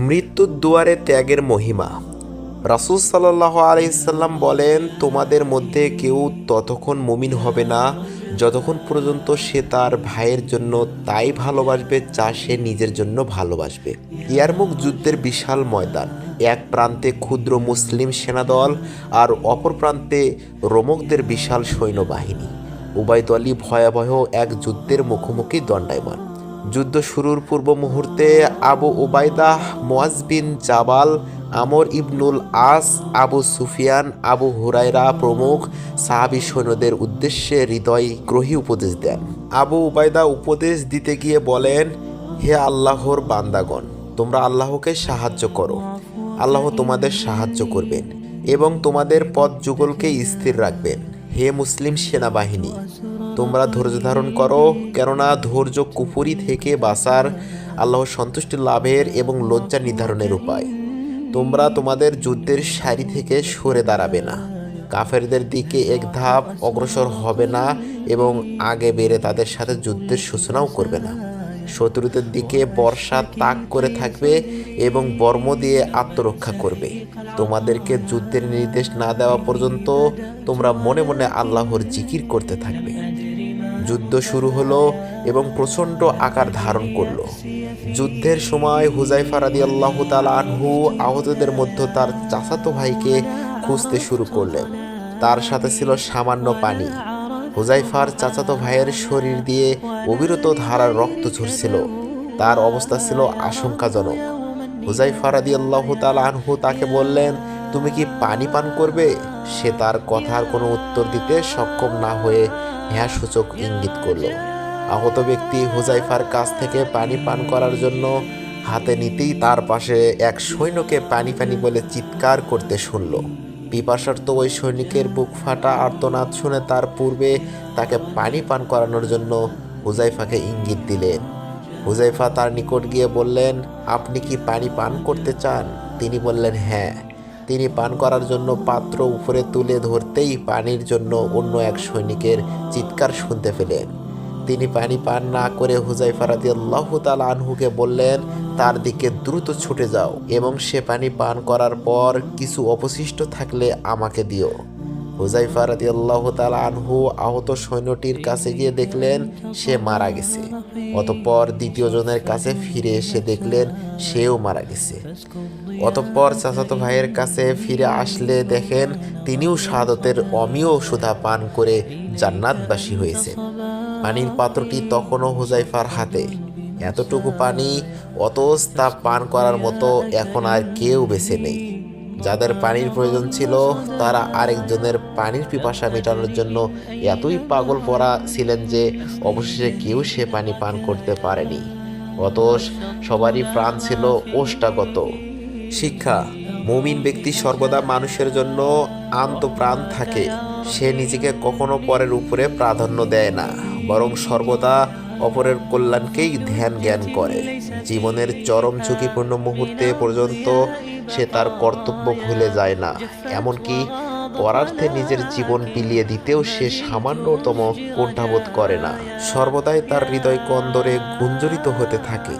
মৃত্যুর দুয়ারে ত্যাগের মহিমা। রাসুল সাল্লাহ আলাইসাল্লাম বলেন, তোমাদের মধ্যে কেউ ততক্ষণ মুমিন হবে না, যতক্ষণ পর্যন্ত সে তার ভাইয়ের জন্য তাই ভালোবাসবে যা সে নিজের জন্য ভালোবাসবে। ইয়ারমুখ যুদ্ধের বিশাল ময়দান। এক প্রান্তে ক্ষুদ্র মুসলিম সেনাদল আর অপর প্রান্তে রোমকদের বিশাল সৈন্যবাহিনী। আলী ভয়াবহ এক যুদ্ধের মুখোমুখি দণ্ডায়মান। যুদ্ধ শুরুর পূর্ব মুহূর্তে আবু ওবায়দাহ মোয়াজ বিন জাবাল, আমর ইবনুল আস, আবু সুফিয়ান, আবু হুরাইরা প্রমুখ সাহাবি সৈন্যদের উদ্দেশ্যে হৃদয় গ্রহী উপদেশ দেন। আবু উবায়দা উপদেশ দিতে গিয়ে বলেন, হে আল্লাহর বান্দাগণ, তোমরা আল্লাহকে সাহায্য করো। আল্লাহ তোমাদের সাহায্য করবেন এবং তোমাদের পথ যুগলকে স্থির রাখবেন। হে মুসলিম সেনাবাহিনী তোমরা ধৈর্য ধারণ করো, কেননা ধৈর্য কুফুরি থেকে বাঁচার আল্লাহর সন্তুষ্টি লাভের এবং লজ্জা নির্ধারণের উপায়। তোমরা তোমাদের যুদ্ধের সারি থেকে সরে দাঁড়াবে না। কাফেরদের দিকে এক ধাপ অগ্রসর হবে না এবং আগে বেড়ে তাদের সাথে যুদ্ধের সূচনাও করবে না। শত্রুদের দিকে বর্ষা তাক করে থাকবে এবং বর্ম দিয়ে আত্মরক্ষা করবে। তোমাদেরকে যুদ্ধের নির্দেশ না দেওয়া পর্যন্ত তোমরা মনে মনে আল্লাহর জিকির করতে থাকবে। যুদ্ধ শুরু হলো এবং প্রচণ্ড আকার ধারণ করল। যুদ্ধের সময় হুজাইফা রাদি আল্লাহ আনহু আহতদের মধ্যে তার চাচাতো ভাইকে খুঁজতে শুরু করলেন। তার সাথে ছিল সামান্য পানি। হুজাইফার চাচাতো ভাইয়ের শরীর দিয়ে অবিরত ধারার রক্ত ঝরছিল। তার অবস্থা ছিল আশঙ্কাজনক। হুজাইফা রাদি আল্লাহ আনহু তাকে বললেন তুমি কি পানি পান করবে? সে তার কথার কোনো উত্তর দিতে সক্ষম না হয়ে হ্যাঁ সূচক ইঙ্গিত করল। আহত ব্যক্তি হুজাইফার কাছ থেকে পানি পান করার জন্য হাতে নিতেই তার পাশে এক সৈন্যকে পানি পানি বলে চিৎকার করতে শুনল। পিপাসার্ত ওই সৈনিকের বুক ফাটা আর্তনাদ শুনে তার পূর্বে তাকে পানি পান করানোর জন্য হুজাইফাকে ইঙ্গিত দিলেন। হুজাইফা তার নিকট গিয়ে বললেন, আপনি কি পানি পান করতে চান? তিনি বললেন হ্যাঁ। তিনি পান করার জন্য পাত্র উপরে তুলে ধরতেই পানির জন্য অন্য এক সৈনিকের চিৎকার শুনতে পেলেন। তিনি পানি পান না করে হুজাইফা রাদি আল্লাহ তাল আনহুকে বললেন, তার দিকে দ্রুত ছুটে যাও এবং সে পানি পান করার পর কিছু অবশিষ্ট থাকলে আমাকে দিও। হুজাইফা রাদি আল্লাহ আনহু আহত সৈন্যটির কাছে গিয়ে দেখলেন সে মারা গেছে। অতঃপর দ্বিতীয় জনের কাছে ফিরে এসে দেখলেন সেও মারা গেছে। অতঃপর চাচাতো ভাইয়ের কাছে ফিরে আসলে দেখেন তিনিও শাহাদতের অমীয় সুধা পান করে জান্নাতবাসী হয়েছে পানির পাত্রটি তখনও হুজাইফার হাতে। এতটুকু পানি, অতস তা পান করার মতো এখন আর কেউ বেছে নেই। যাদের পানির প্রয়োজন ছিল, তারা আরেকজনের পানির পিপাসা মেটানোর জন্য এতই পাগল পড়া ছিলেন যে অবশেষে কেউ সে পানি পান করতে পারেনি। অতস সবারই প্রাণ ছিল ওষ্টাগত। শিক্ষা, মুমিন ব্যক্তি সর্বদা মানুষের জন্য আন্তপ্রাণ থাকে। সে নিজেকে কখনো পরের উপরে প্রাধান্য দেয় না, বরং সর্বদা অপরের কল্যাণকেই ধ্যান জ্ঞান করে। জীবনের চরম ঝুঁকিপূর্ণ মুহূর্তে পর্যন্ত সে তার কর্তব্য ভুলে যায় না। এমনকি পরার্থে নিজের জীবন বিলিয়ে দিতেও সে সামান্যতম কণ্ঠাবোধ করে না। সর্বদাই তার হৃদয় কন্দরে গুঞ্জরিত হতে থাকে।